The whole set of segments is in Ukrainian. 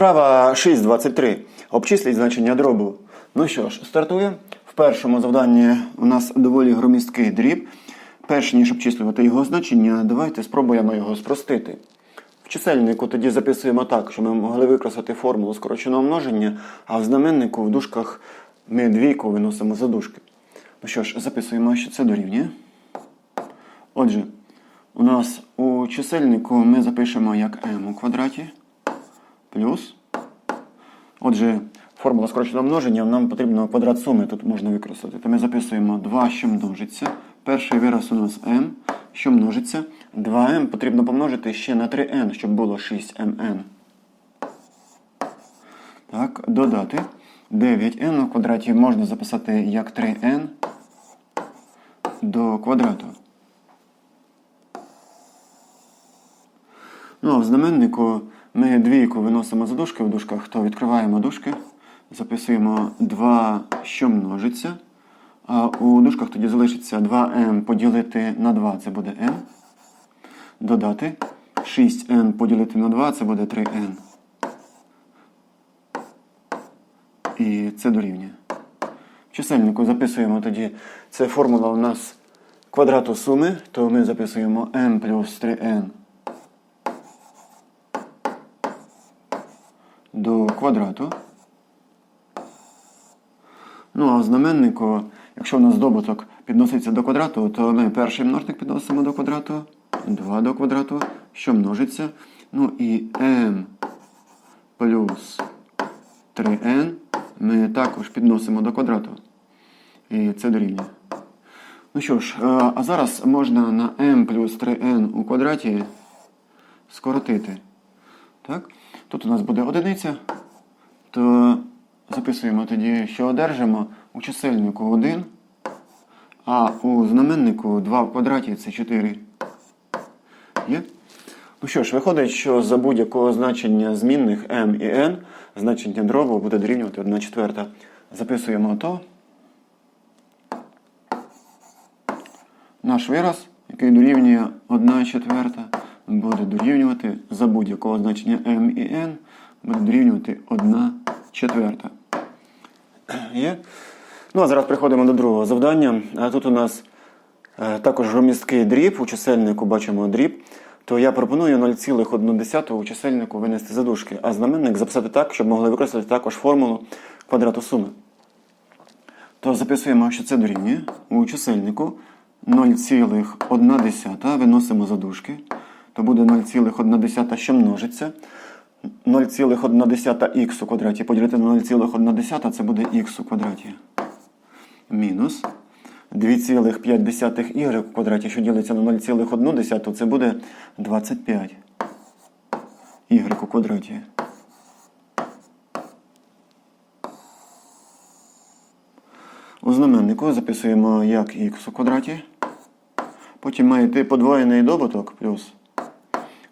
Вправа 6.23. Обчисліть значення дробу. Ну що ж, стартуємо. В першому завданні у нас доволі громісткий дріб. Перш ніж обчислювати його значення, давайте спробуємо його спростити. В чисельнику тоді записуємо так, щоб ми могли використати формулу скороченого множення, а в знаменнику в дужках ми двійку виносимо за дужки. Ну що ж, записуємо, що це дорівнює. Отже, у нас у чисельнику ми запишемо як m у квадраті плюс. Отже, формула скороченого множення нам потрібно квадрат суми тут можна використати. То ми записуємо 2, що множиться. Перший вираз у нас m, що множиться. 2m потрібно помножити ще на 3n, щоб було 6mn. Так, додати. 9n у квадраті можна записати як 3n до квадрату. Ну, а в знаменнику ми двійку виносимо за дужки в дужках, то відкриваємо дужки, записуємо 2, що множиться. А у дужках тоді залишиться 2m поділити на 2, це буде n. Додати 6n поділити на 2, це буде 3n. І це дорівнює. В чисельнику записуємо тоді, це формула у нас квадрату суми, то ми записуємо m плюс 3n до квадрату. Ну, а в знаменнику, якщо в нас добуток підноситься до квадрату, то ми перший множник підносимо до квадрату, 2 до квадрату, що множиться. Ну і m плюс 3n ми також підносимо до квадрату. І це дорівнює. Ну що ж, е, а зараз можна на m плюс 3n у квадраті скоротити. Так? Тут у нас буде одиниця, то записуємо тоді, що одержимо у чисельнику 1, а у знаменнику 2 в квадраті це 4. Є? Ну що ж, виходить, що за будь-якого значення змінних m і n значення дробу буде дорівнювати 1 четверта. Записуємо то. Наш вираз, який дорівнює 1 четверта, буде дорівнювати за будь-якого значення m і n, буде дорівнювати 1 четверта. Є? Ну, а зараз переходимо до другого завдання. Тут у нас е, також громісткий дріб, у чисельнику бачимо дріб. То я пропоную 0,1 у чисельнику винести за дужки, а знаменник записати так, щоб могли використати також формулу квадрату суми. То записуємо, що це дорівнює у чисельнику 0,1 виносимо за дужки. То буде 0,1, що множиться. 0,1х у квадраті поділити на 0,1 це буде х у квадраті. Мінус 2,5 y у квадраті, що ділиться на 0,1, це буде 25 y у квадраті. У знаменнику записуємо як х у квадраті. Потім має подвоєний добуток плюс.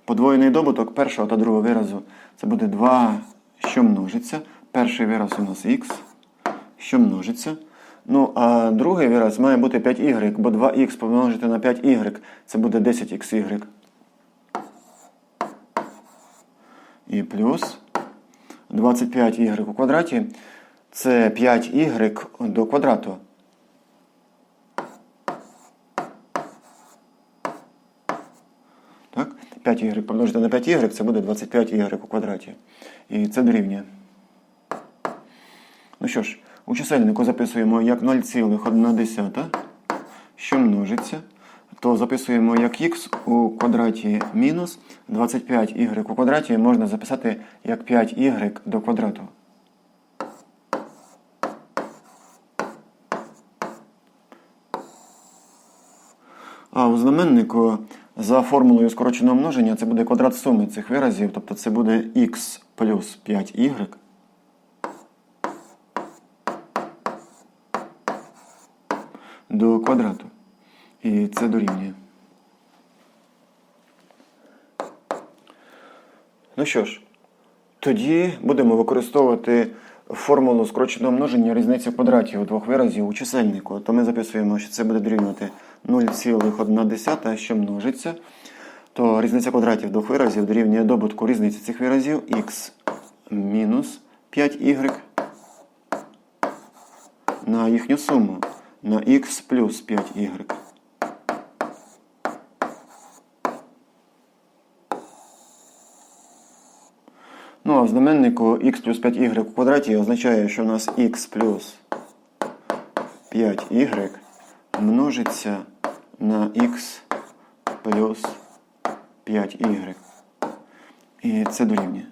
Подвоєний добуток першого та другого виразу це буде 2, що множиться. Перший вираз у нас х, що множиться. Ну, а другий вираз має бути 5y, бо 2х помножити на 5y це буде 10xy. І плюс 25y у квадраті це 5y до квадрату. Так? 5y помножити на 5y це буде 25y у квадраті. І це дорівнює. Ну що ж, у чисельнику записуємо як 0,1, що множиться. То записуємо як х у квадраті мінус 25y у квадраті можна записати як 5y до квадрату. А у знаменнику за формулою скороченого множення це буде квадрат суми цих виразів, тобто це буде х плюс 5y. До квадрату. І це дорівнює. Ну що ж, тоді будемо використовувати формулу скороченого множення різниці квадратів двох виразів у чисельнику. То ми записуємо, що це буде дорівнювати 0,1, що множиться. То різниця квадратів двох виразів дорівнює добутку різниці цих виразів х мінус 5y на їхню суму на х плюс 5y. В знаменнику x плюс 5y в квадраті означає, що у нас x плюс 5y множиться на x плюс 5y. І це дорівнює.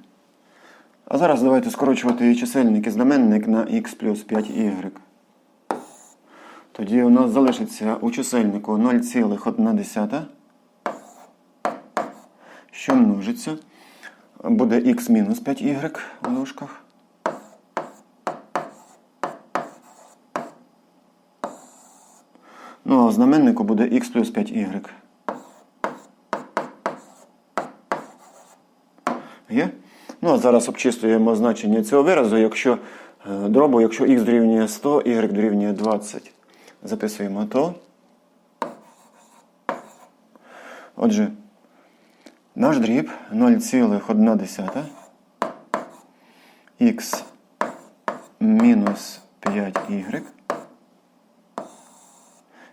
А зараз давайте скорочувати чисельник і знаменник на x плюс 5y. Тоді у нас залишиться у чисельнику 0,1, що множиться. Буде x мінус 5y у дужках. Ну, а в знаменнику буде x плюс 5y. Є? Ну, а зараз обчислюємо значення цього виразу, якщо е, дробу, якщо x дорівнює 100, y дорівнює 20. Записуємо то. Отже, наш дріб 0,1 х мінус 5y,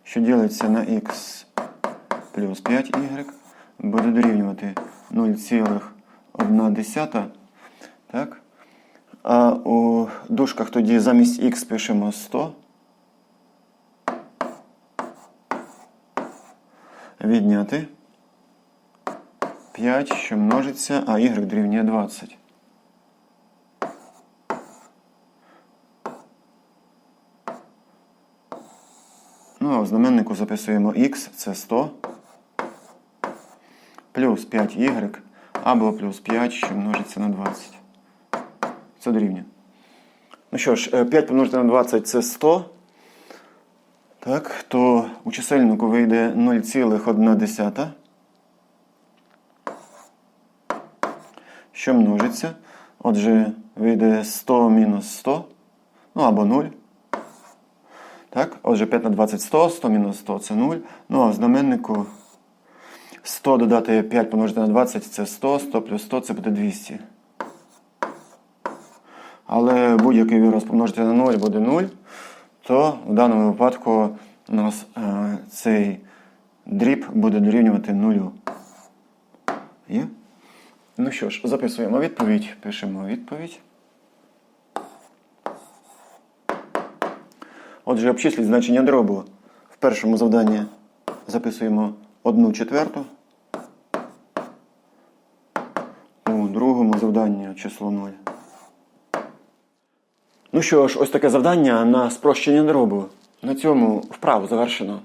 що ділиться на х плюс 5y, буде дорівнювати 0,1. Так? А у дужках тоді замість х пишемо 100. Відняти 5, що множиться, а y дорівнює 20. Ну, а в знаменнику записуємо x, це 100, плюс 5y, або плюс 5, що множиться на 20. Це дорівнює. Ну що ж, е, 5 помножити на 20 це 100. Так, то у чисельнику вийде 0,1. Що множиться? Отже, вийде 100 мінус 100. Ну або 0. Так, отже, 5 на 20 100, 100 мінус 100 це 0. Ну а в знаменнику 100 додати 5 помножити на 20 це 100, 100 плюс 100 це буде 200. Але будь-який вираз помножити на 0 буде 0, то в даному випадку у нас е, цей дріб буде дорівнювати 0. Є? Ну що ж, записуємо відповідь, пишемо відповідь. Отже, обчисліть значення дробу. В першому завданні записуємо 1 четверту. У другому завданні число 0. Ну що ж, ось таке завдання на спрощення дробу. На цьому вправу завершено.